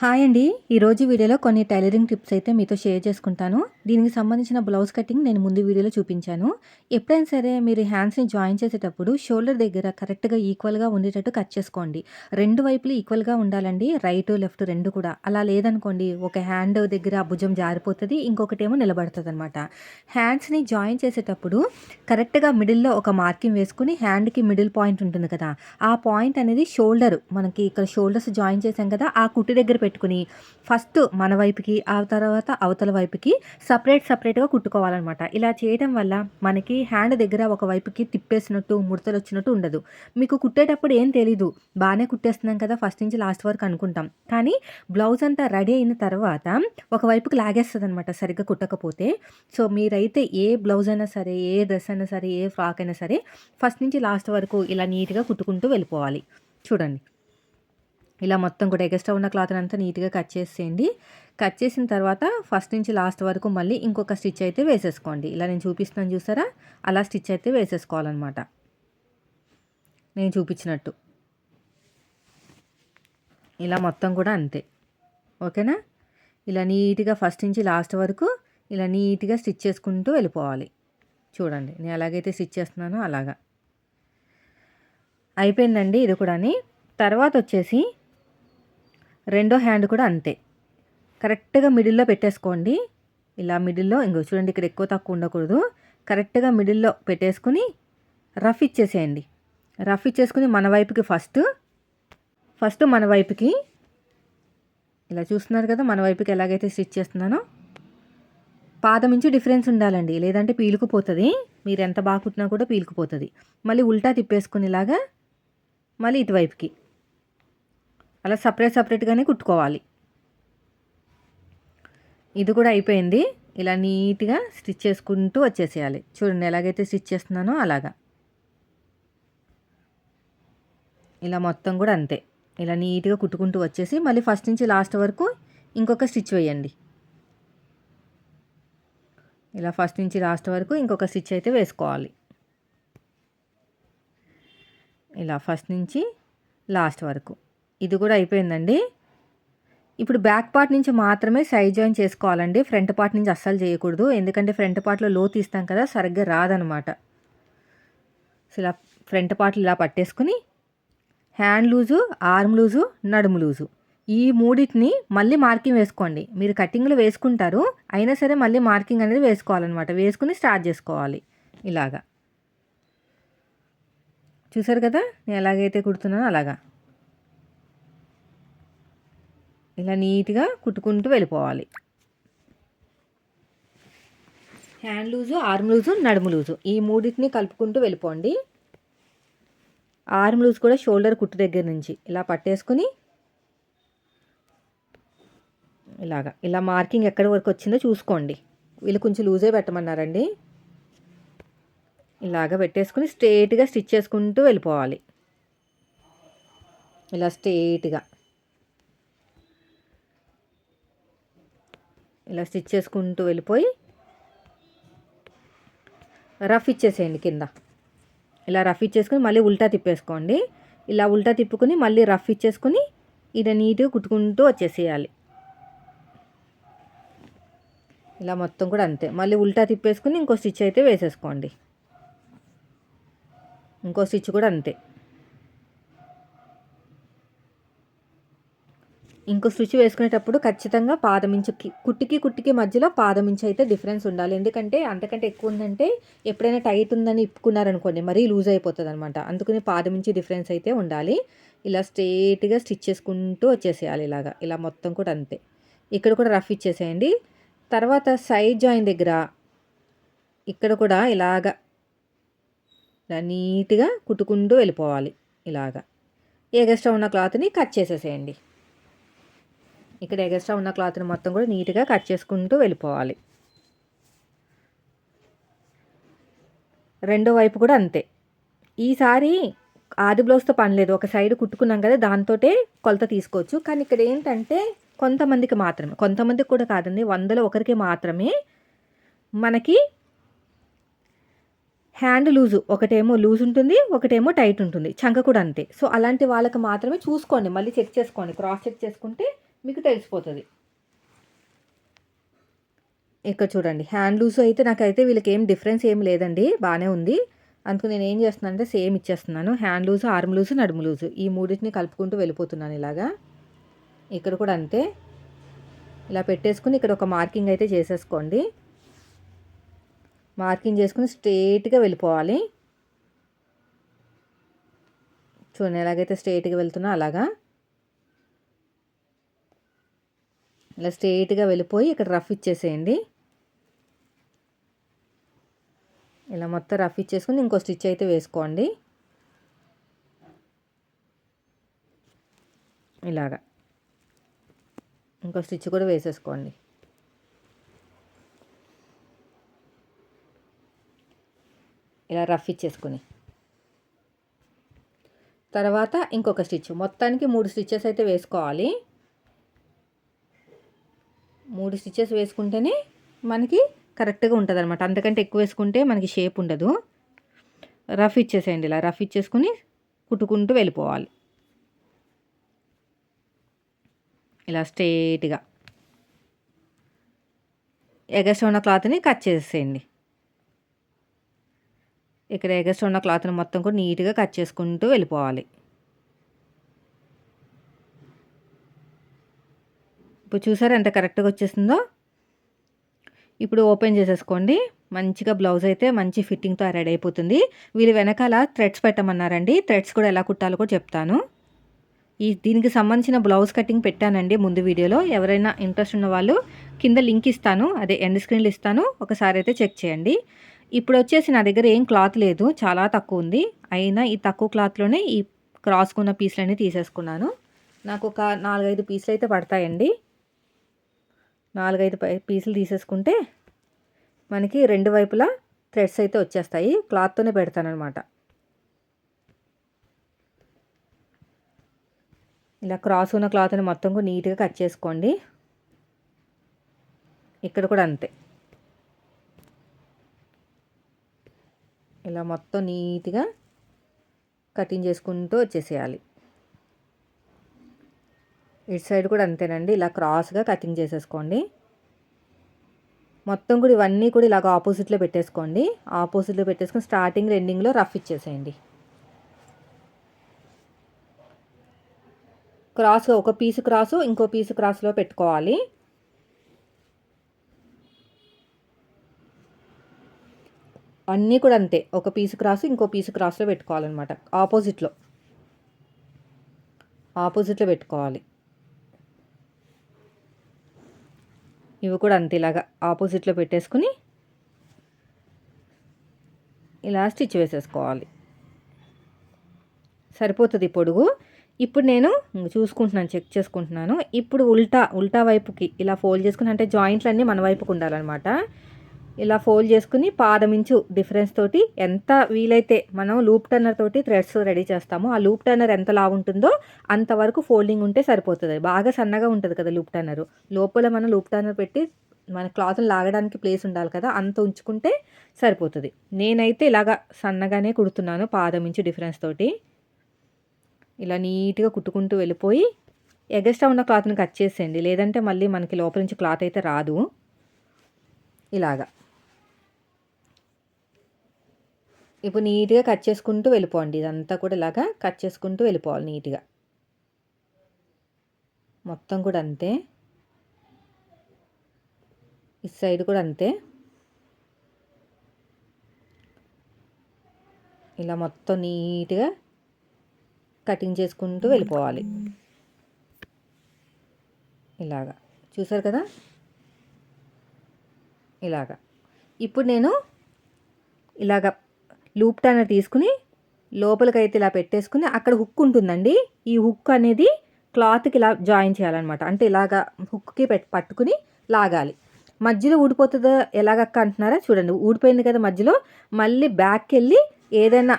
Hi అండి. ఈరోజు వీడియోలో కొన్ని టైలరింగ్ టిప్స్ అయితే మీతో షేర్ చేసుకుంటాను. దీనికి సంబంధించిన బ్లౌజ్ కటింగ్ నేను ముందు వీడియోలో చూపించాను. ఎప్పుడైనా సరే మీరు హ్యాండ్స్ని జాయిన్ చేసేటప్పుడు షోల్డర్ దగ్గర కరెక్ట్గా ఈక్వల్గా ఉండేటట్టు కట్ చేసుకోండి. రెండు వైపులు ఈక్వల్గా ఉండాలండి. రైట్ లెఫ్ట్ రెండు కూడా. అలా లేదనుకోండి ఒక హ్యాండ్ దగ్గర భుజం జారిపోతుంది ఇంకొకటేమో నిలబడుతుంది అనమాట హ్యాండ్స్ని జాయిన్ చేసేటప్పుడు కరెక్ట్గా మిడిల్లో ఒక మార్కింగ్ వేసుకుని హ్యాండ్కి మిడిల్ పాయింట్ ఉంటుంది కదా ఆ పాయింట్ అనేది షోల్డర్. మనకి ఇక్కడ షోల్డర్స్ జాయిన్ చేసాం కదా ఆ కుట్టి దగ్గర పెట్టుకుని ఫస్ట్ మన వైపుకి ఆ తర్వాత అవతల వైపుకి సపరేట్ సపరేట్గా కుట్టుకోవాలన్నమాట. ఇలా చేయడం వల్ల మనకి హ్యాండ్ దగ్గర ఒక వైపుకి తిప్పేసినట్టు ముడతలు వచ్చినట్టు ఉండదు. మీకు కుట్టేటప్పుడు ఏం తెలీదు. బాగానే కుట్టేస్తున్నాం కదా ఫస్ట్ నుంచి లాస్ట్ వరకు అనుకుంటాం. కానీ బ్లౌజ్ అంతా రెడీ అయిన తర్వాత ఒక వైపుకి లాగేస్తుంది అనమాట సరిగ్గా కుట్టకపోతే. సో మీరైతే ఏ బ్లౌజ్ అయినా సరే ఏ డ్రెస్ అయినా సరే ఏ ఫ్రాక్ అయినా సరే ఫస్ట్ నుంచి లాస్ట్ వరకు ఇలా నీట్గా కుట్టుకుంటూ వెళ్ళిపోవాలి. చూడండి. ఇలా మొత్తం కూడా ఎగస్ట్రా ఉన్న క్లాత్ అంతా నీట్గా కట్ చేసేయండి. కట్ చేసిన తర్వాత ఫస్ట్ నుంచి లాస్ట్ వరకు మళ్ళీ ఇంకొక స్టిచ్ అయితే వేసేసుకోండి. ఇలా నేను చూపిస్తున్నాను చూసారా? అలా స్టిచ్ అయితే వేసేసుకోవాలన్నమాట. నేను చూపించినట్టు. ఇలా మొత్తం కూడా అంతే. ఓకేనా? ఇలా నీట్గా ఫస్ట్ నుంచి లాస్ట్ వరకు ఇలా నీట్గా స్టిచ్ చేసుకుంటూ వెళ్ళిపోవాలి. చూడండి నేను ఎలాగైతే స్టిచ్ చేస్తున్నానో అలాగా. అయిపోయిందండి ఇది కూడా తర్వాత వచ్చేసి రెండో హ్యాండ్ కూడా అంతే. కరెక్ట్గా మిడిల్లో పెట్టేసుకోండి. ఇలా మిడిల్లో ఇంకో చూడండి ఇక్కడ ఎక్కువ తక్కువ ఉండకూడదు. కరెక్ట్గా మిడిల్లో పెట్టేసుకుని రఫ్ ఇచ్చేసేయండి. రఫ్ ఇచ్చేసుకుని మన వైపుకి ఫస్ట్. ఫస్ట్ మన వైపుకి. ఇలా చూస్తున్నారు కదా మన వైపుకి ఎలాగైతే స్టిచ్ చేస్తున్నానో. పాదం నుంచి డిఫరెన్స్ ఉండాలండి. లేదంటే పీలుకుపోతుంది. మీరు ఎంత బాగా కుట్టినా కూడా పీలుకుపోతుంది. మళ్ళీ ఉల్టా తిప్పేసుకునేలాగా మళ్ళీ ఇటువైపుకి. అలా సపరేట్ సపరేట్గానే కుట్టుకోవాలి. ఇది కూడా అయిపోయింది. ఇలా నీట్గా స్టిచ్ చేసుకుంటూ వచ్చేసేయాలి. చూడండి ఎలాగైతే స్టిచ్ చేస్తున్నానో అలాగా. ఇలా మొత్తం కూడా అంతే. ఇలా నీట్గా కుట్టుకుంటూ వచ్చేసి మళ్ళీ ఫస్ట్ నుంచి లాస్ట్ వరకు ఇంకొక స్టిచ్ వేయండి. ఇలా ఫస్ట్ నుంచి లాస్ట్ వరకు ఇంకొక స్టిచ్ అయితే వేసుకోవాలి. ఇలా ఫస్ట్ నుంచి లాస్ట్ వరకు. ఇది కూడా అయిపోయిందండి. ఇప్పుడు బ్యాక్ పార్ట్ నుంచి మాత్రమే సైడ్ జాయిన్ చేసుకోవాలండి. ఫ్రంట్ పార్ట్ నుంచి అస్సలు చేయకూడదు. ఎందుకంటే ఫ్రంట్ పార్ట్లో లో తీస్తాం కదా సరిగ్గా రాదనమాట. సో ఇలా ఫ్రంట్ పార్ట్లు ఇలా పట్టేసుకుని హ్యాండ్ లూజు ఆర్మ్ లూజు నడుము లూజు. ఈ మూడింటిని మళ్ళీ మార్కింగ్ వేసుకోండి. మీరు కటింగ్లు వేసుకుంటారు అయినా సరే మళ్ళీ మార్కింగ్ అనేది వేసుకోవాలన్నమాట. వేసుకుని స్టార్ట్ చేసుకోవాలి ఇలాగా. చూసారు కదా? నేను ఎలాగైతే కుడుతున్నానో అలాగా. ఇలా నీట్గా కుట్టుకుంటూ వెళ్ళిపోవాలి. హ్యాండ్ లూజు ఆర్మ్ లూజు నడుము లూజు ఈ మూడింటిని కలుపుకుంటూ వెళ్ళిపోండి. ఆర్మ్ లూజ్ కూడా షోల్డర్ కుట్టు దగ్గర నుంచి ఇలా పట్టేసుకుని ఇలాగా ఇలా మార్కింగ్ ఎక్కడి వరకు వచ్చిందో చూసుకోండి. వీళ్ళు కొంచెం లూజే పెట్టమన్నారండి. ఇలాగ పెట్టేసుకుని స్ట్రేట్గా స్టిచ్ చేసుకుంటూ వెళ్ళిపోవాలి. ఇలా స్ట్రేట్గా. ఇలా స్టిచ్ చేసుకుంటూ వెళ్ళిపోయి రఫ్ ఇచ్చేసేయండి కింద. ఇలా రఫ్ ఇచ్చేసుకుని మళ్ళీ ఉల్టా తిప్పేసుకోండి. ఇలా ఉల్టా తిప్పుకుని మళ్ళీ రఫ్ ఇచ్చేసుకుని ఇది నీట్గా కుట్టుకుంటూ వచ్చేసేయాలి. ఇలా మొత్తం కూడా అంతే. మళ్ళీ ఉల్టా తిప్పేసుకుని ఇంకో స్టిచ్ అయితే వేసేసుకోండి. ఇంకో స్టిచ్ కూడా అంతే. ఇంకో స్టిచ్ వేసుకునేటప్పుడు ఖచ్చితంగా పాదమించుకి కుట్టికి కుట్టికి మధ్యలో పాదమించి అయితే డిఫరెన్స్ ఉండాలి. ఎందుకంటే అంతకంటే ఎక్కువ ఉందంటే ఎప్పుడైనా టైట్ ఉందని ఇప్పుకున్నారనుకోండి మరీ లూజ్ అయిపోతుంది అనమాట అందుకని పాదమించి డిఫరెన్స్ అయితే ఉండాలి. ఇలా స్ట్రేట్గా స్టిచ్ చేసుకుంటూ వచ్చేసేయాలి ఇలాగా. ఇలా మొత్తం కూడా అంతే. ఇక్కడ కూడా రఫ్ ఇచ్చేసేయండి. తర్వాత సైడ్ జాయిన్ దగ్గర ఇక్కడ కూడా ఇలాగా ఇలా నీట్గా కుట్టుకుంటూ వెళ్ళిపోవాలి. ఇలాగా. ఎగస్ట్రా ఉన్న క్లాత్ని కట్ చేసేసేయండి. ఇక్కడ ఎగస్ట్రా ఉన్న క్లాత్ని మొత్తం కూడా నీట్గా కట్ చేసుకుంటూ వెళ్ళిపోవాలి. రెండో వైపు కూడా అంతే. ఈసారి ఆది బ్లౌజ్తో పని లేదు. ఒక సైడ్ కుట్టుకున్నాం కదా దాంతోటే కొలత తీసుకోవచ్చు. కానీ ఇక్కడ ఏంటంటే కొంతమందికి మాత్రమే కొంతమందికి కూడా కాదండి వందలో ఒకరికి మాత్రమే మనకి హ్యాండ్ లూజు ఒకటేమో లూజ్ ఉంటుంది ఒకటేమో టైట్ ఉంటుంది చంక కూడా అంతే. సో అలాంటి వాళ్ళకి మాత్రమే చూసుకోండి మళ్ళీ చెక్ చేసుకోండి క్రాస్ చెక్ చేసుకుంటే మీకు తెలిసిపోతుంది. ఇక్కడ చూడండి. హ్యాండ్ లూజ్ అయితే నాకైతే వీళ్ళకి ఏం డిఫరెన్స్ ఏం లేదండి. బాగానే ఉంది. అందుకు నేను ఏం చేస్తున్నాను అంటే సేమ్ ఇచ్చేస్తున్నాను. హ్యాండ్ లూజ్ ఆర్మ్ లూజ్ నడుము లూజ్ ఈ మూడింటిని కలుపుకుంటూ వెళ్ళిపోతున్నాను ఇలాగా. ఇక్కడ కూడా అంతే. ఇలా పెట్టేసుకుని ఇక్కడ ఒక మార్కింగ్ అయితే చేసేసుకోండి. మార్కింగ్ చేసుకుని స్ట్రేట్గా వెళ్ళిపోవాలి. చూడండి ఎలాగైతే స్ట్రేట్గా వెళ్తున్నా అలాగా. ఇలా స్ట్రెయిట్గా వెళ్ళిపోయి ఇక్కడ రఫ్ ఇచ్చేసేయండి. ఇలా మొత్తం రఫ్ ఇచ్చేసుకుని ఇంకో స్టిచ్ అయితే వేసుకోండి. ఇలాగా. ఇంకో స్టిచ్ కూడా వేసేసుకోండి. ఇలా రఫ్ ఇచ్చేసుకుని. తర్వాత ఇంకొక స్టిచ్. మొత్తానికి మూడు స్టిచ్చెస్ అయితే వేసుకోవాలి. మూడు స్టిచ్చెస్ వేసుకుంటేనే మనకి కరెక్ట్గా ఉంటుంది అనమాట అంతకంటే ఎక్కువ వేసుకుంటే మనకి షేప్ ఉండదు. రఫ్ ఇచ్చేసేయండి ఇలా. రఫ్ ఇచ్చేసుకుని కుట్టుకుంటూ వెళ్ళిపోవాలి. ఇలా స్ట్రైట్గా ఎగస్ట్ ఉన్న క్లాత్ని కట్ చేసేయండి ఇక్కడ ఎగస్ట్ ఉన్న క్లాత్ని మొత్తం కూడా నీట్గా కట్ చేసుకుంటూ వెళ్ళిపోవాలి. ఇప్పుడు చూసారా ఎంత కరెక్ట్గా వచ్చేసిందో? ఇప్పుడు ఓపెన్ చేసేసుకోండి. మంచిగా బ్లౌజ్ అయితే మంచి ఫిట్టింగ్తో రెడీ అయిపోతుంది. వీళ్ళు వెనకాల థ్రెడ్స్ పెట్టమన్నారండి. థ్రెడ్స్ కూడా ఎలా కుట్టాలో కూడా చెప్తాను. ఈ దీనికి సంబంధించిన బ్లౌజ్ కటింగ్ పెట్టానండి ముందు వీడియోలో. ఎవరైనా ఇంట్రెస్ట్ ఉన్న వాళ్ళు కింద లింక్ ఇస్తాను. అదే ఎండ్ స్క్రీన్లు ఇస్తాను. ఒకసారి అయితే చెక్ చేయండి. ఇప్పుడు వచ్చేసి నా దగ్గర ఏం క్లాత్ లేదు. చాలా తక్కువ ఉంది. అయినా ఈ తక్కువ క్లాత్లోనే ఈ క్రాస్కున్న పీసులన్నీ తీసేసుకున్నాను. నాకు ఒక నాలుగైదు పీసులు అయితే పడతాయండి. నాలుగైదు పీసులు తీసేసుకుంటే మనకి రెండు వైపులా థ్రెడ్స్ అయితే వచ్చేస్తాయి. క్లాత్తోనే పెడతానమాట ఇలా క్రాస్ ఉన్న క్లాత్ని మొత్తం కూడా నీట్గా కట్ చేసుకోండి. ఇక్కడ కూడా అంతే. ఇలా మొత్తం నీట్గా కటింగ్ చేసుకుంటూ వచ్చేసేయాలి. ఇటు సైడ్ కూడా అంతేనండి. ఇలా క్రాస్గా కటింగ్ చేసేసుకోండి. మొత్తం కూడా ఇవన్నీ కూడా ఇలాగ ఆపోజిట్లో పెట్టేసుకోండి. ఆపోజిట్లో పెట్టేసుకొని స్టార్టింగ్ ఎండింగ్లో రఫ్ ఇచ్చేసేయండి. క్రాస్ ఒక పీసు క్రాసు ఇంకో పీసు క్రాస్లో పెట్టుకోవాలి. అన్నీ కూడా అంతే. ఒక పీసు క్రాస్ ఇంకో పీసు క్రాస్లో పెట్టుకోవాలన్నమాట. ఆపోజిట్లో. ఆపోజిట్లో పెట్టుకోవాలి. ఇవి కూడా అంతే ఇలాగా ఆపోజిట్లో పెట్టేసుకుని ఇలా స్టిచ్ వేసేసుకోవాలి. సరిపోతుంది పొడుగు. ఇప్పుడు నేను చూసుకుంటున్నాను చెక్ చేసుకుంటున్నాను. ఇప్పుడు ఉల్టా ఉల్టా వైపుకి ఇలా ఫోల్డ్ చేసుకుని అంటే జాయింట్లు అన్నీ మన వైపుకు ఉండాలన్నమాట. ఇలా ఫోల్డ్ చేసుకుని పాదమించు డిఫరెన్స్ తోటి ఎంత వీలైతే మనం లూప్ టర్నర్ తోటి థ్రెడ్స్ రెడీ చేస్తామో ఆ లూప్ టర్నర్ ఎంత లావు ఉంటుందో అంతవరకు ఫోల్డింగ్ ఉంటే సరిపోతుంది. బాగా సన్నగా ఉంటుంది కదా లూప్ టర్నర్. లోపల మనం లూప్ టర్నర్ పెట్టి మన క్లాత్ని లాగడానికి ప్లేస్ ఉండాలి కదా అంత ఉంచుకుంటే సరిపోతుంది. నేనైతే ఇలాగా సన్నగానే కుడుతున్నాను పాదమించు డిఫరెన్స్ తోటి. ఇలా నీట్గా కుట్టుకుంటూ వెళ్ళిపోయి ఎగస్ట్రా ఉన్న క్లాత్ని కట్ చేసేయండి. లేదంటే మళ్ళీ మనకి లోపల నుంచి క్లాత్ అయితే రాదు. ఇలాగా. ఇప్పుడు నీట్గా కట్ చేసుకుంటూ వెళ్ళిపోండి. ఇదంతా కూడా ఇలాగా కట్ చేసుకుంటూ వెళ్ళిపోవాలి నీట్గా. మొత్తం కూడా అంతే. ఈ సైడ్ కూడా అంతే. ఇలా మొత్తం నీట్గా కటింగ్ చేసుకుంటూ వెళ్ళిపోవాలి. ఇలాగా. చూసారు కదా? ఇలాగా. ఇప్పుడు నేను ఇలాగ లూప్ టర్నర్ తీసుకుని లోపలికైతే ఇలా పెట్టేసుకుని అక్కడ హుక్ ఉంటుందండి. ఈ హుక్ అనేది క్లాత్కి ఇలా జాయిన్ చేయాలన్నమాట. అంటే ఇలాగా హుక్కి పెట్ పట్టుకుని లాగాలి. మధ్యలో ఊడిపోతుందో ఎలాగక్క అంటున్నారా? చూడండి ఊడిపోయింది కదా మధ్యలో. మళ్ళీ బ్యాక్కి వెళ్ళి ఏదైనా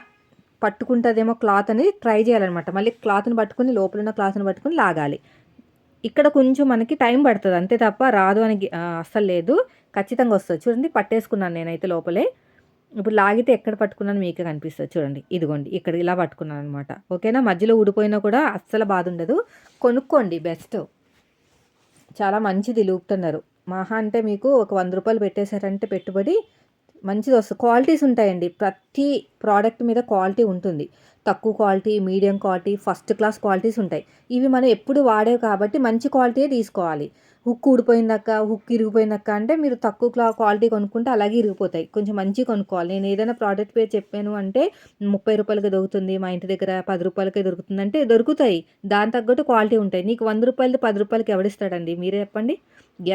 పట్టుకుంటుందేమో క్లాత్ అనేది ట్రై చేయాలన్నమాట. మళ్ళీ క్లాత్ని పట్టుకుని లోపల ఉన్న క్లాత్ని పట్టుకుని లాగాలి. ఇక్కడ కొంచెం మనకి టైం పడుతుంది. అంతే తప్ప రాదు అని అస్సలు లేదు. ఖచ్చితంగా వస్తుంది. చూడండి పట్టేసుకున్నాను నేనైతే లోపలే. ఇప్పుడు లాగితే ఎక్కడ పట్టుకున్నాను మీకే కనిపిస్తుంది. చూడండి ఇదిగోండి ఇక్కడ ఇలా పట్టుకున్నాను అనమాట ఓకేనా? మధ్యలో ఊడిపోయినా కూడా అస్సలు బాధ ఉండదు. కొనుక్కోండి బెస్ట్ చాలా మంచిది లూపుతున్నారు. మహా అంటే మీకు ఒక వంద రూపాయలు పెట్టేశారంటే పెట్టుబడి మంచిది వస్తుంది. క్వాలిటీస్ ఉంటాయండి. ప్రతి ప్రోడక్ట్ మీద క్వాలిటీ ఉంటుంది. తక్కువ quality medium quality first class qualities ఉంటాయి. ఇవి మనం ఎప్పుడు వాడేవి కాబట్టి మంచి క్వాలిటీయే తీసుకోవాలి. హుక్ ఊడిపోయిందక్క హుక్ ఇరిగిపోయిందక్క అంటే మీరు తక్కువ క్లా క్వాలిటీ కొనుక్కుంటే అలాగే ఇరిగిపోతాయి. కొంచెం మంచి కొనుక్కోవాలి. నేను ఏదైనా ప్రోడక్ట్ పేరు చెప్పాను అంటే ముప్పై రూపాయలకి దొరుకుతుంది మా ఇంటి దగ్గర పది రూపాయలకే దొరుకుతుంది అంటే దొరుకుతాయి. దాని తగ్గట్టు క్వాలిటీ ఉంటాయి. నీకు వంద రూపాయలది పది రూపాయలకి ఎవడిస్తాడండి? మీరే చెప్పండి.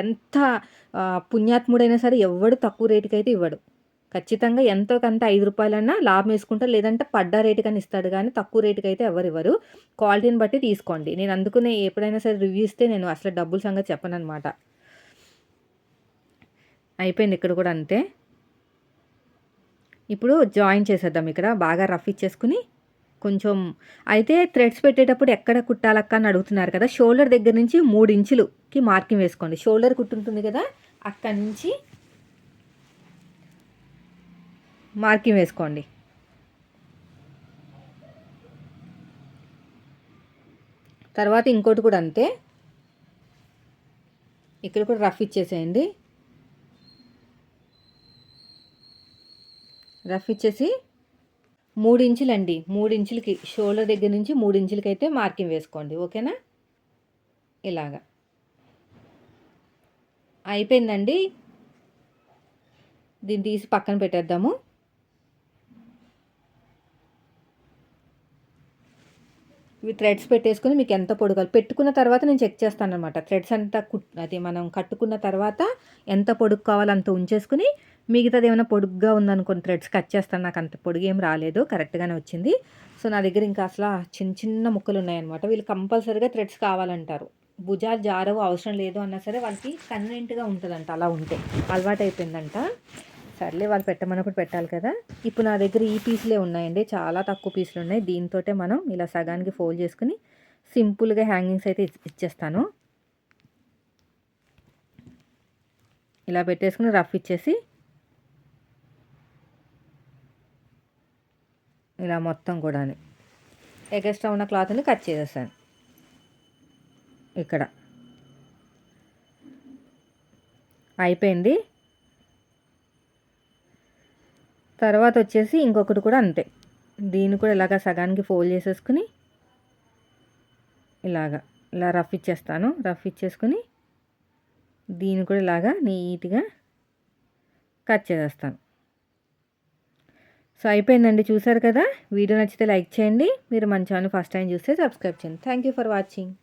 ఎంత పుణ్యాత్ముడైనా సరే ఎవడు తక్కువ రేటుకి అయితే ఇవ్వడు. ఖచ్చితంగా ఎంతో కొంత ఐదు రూపాయలన్నా లాభం వేసుకుంటారు లేదంటే పడ్డ రేటు కానీ ఇస్తాడు కానీ తక్కువ రేటుకి అయితే ఎవరు ఇవ్వరు క్వాలిటీని బట్టి తీసుకోండి. నేను అందుకునే ఎప్పుడైనా సరే రివ్యూ ఇస్తే నేను అసలు డబ్బుల సంగతి చెప్పను అనమాట అయిపోయింది ఇక్కడ కూడా అంతే. ఇప్పుడు జాయిన్ చేసేద్దాం ఇక్కడ. బాగా రఫ్ ఇచ్చేసుకుని కొంచెం అయితే థ్రెడ్స్ పెట్టేటప్పుడు ఎక్కడ కుట్టాలక్క అని అడుగుతున్నారు కదా షోల్డర్ దగ్గర నుంచి మూడు ఇంచులకి మార్కింగ్ వేసుకోండి. షోల్డర్ కుట్టుంటుంది కదా అక్కడి నుంచి మార్కింగ్ వేసుకోండి. తర్వాత ఇంకోటి కూడా అంతే. ఇక్కడ కూడా రఫ్ ఇచ్చేసేయండి. రఫ్ ఇచ్చేసి మూడు ఇంచులండి. మూడు ఇంచులకి షోల్డర్ దగ్గర నుంచి మూడు ఇంచులకి అయితే మార్కింగ్ వేసుకోండి. ఓకేనా? ఇలాగా. అయిపోయిందండి. దీన్ని తీసి పక్కన పెట్టేద్దాము. ఇవి థ్రెడ్స్ పెట్టేసుకుని మీకు ఎంత పొడుగాలి పెట్టుకున్న తర్వాత నేను చెక్ చేస్తాను అనమాట థ్రెడ్స్ అంతా కుట్ అది మనం కట్టుకున్న తర్వాత ఎంత పొడుగు కావాలో అంత ఉంచేసుకుని మిగతాది ఏమైనా పొడుగ్గా ఉందనుకోని థ్రెడ్స్ కట్ చేస్తాను. నాకు అంత పొడుగు ఏం రాలేదు. కరెక్ట్గానే వచ్చింది. సో నా దగ్గర ఇంకా అసలు చిన్న చిన్న ముక్కలు ఉన్నాయన్నమాట. వీళ్ళు కంపల్సరీగా థ్రెడ్స్ కావాలంటారు. భుజాలు జారవు అవసరం లేదు అన్నా సరే వాళ్ళకి కన్వీనెంట్గా ఉంటుందంట. అలా ఉంటే అలవాటు అయిపోయిందంట సర్లే వాళ్ళు పెట్టమన్నప్పుడు పెట్టాలి కదా. ఇప్పుడు నా దగ్గర ఈ పీసులే ఉన్నాయండి. చాలా తక్కువ పీసులు ఉన్నాయి. దీంతో మనం ఇలా సగానికి ఫోల్డ్ చేసుకుని సింపుల్గా హ్యాంగింగ్స్ అయితే ఇచ్చేస్తాను. ఇలా పెట్టేసుకుని రఫ్ ఇచ్చేసి ఇలా మొత్తం కూడా ఎగస్ట్రా ఉన్న క్లాత్ని కట్ చేసేసాను ఇక్కడ. అయిపోయింది. తర్వాత వచ్చేసి ఇంకొకటి కూడా అంతే. దీన్ని కూడా ఇలాగ సగానికి ఫోల్డ్ చేసేసుకుని ఇలాగా ఇలా రఫ్ ఇచ్చేస్తాను. రఫ్ ఇచ్చేసుకుని దీన్ని కూడా ఇలాగా నీట్గా కట్ చేసేస్తాను. సో అయిపోయిందండి. చూసారు కదా? వీడియో నచ్చితే లైక్ చేయండి. మీరు మన ఛానల్ ఫస్ట్ టైం చూస్తే సబ్స్క్రైబ్ చేయండి. Thank you for watching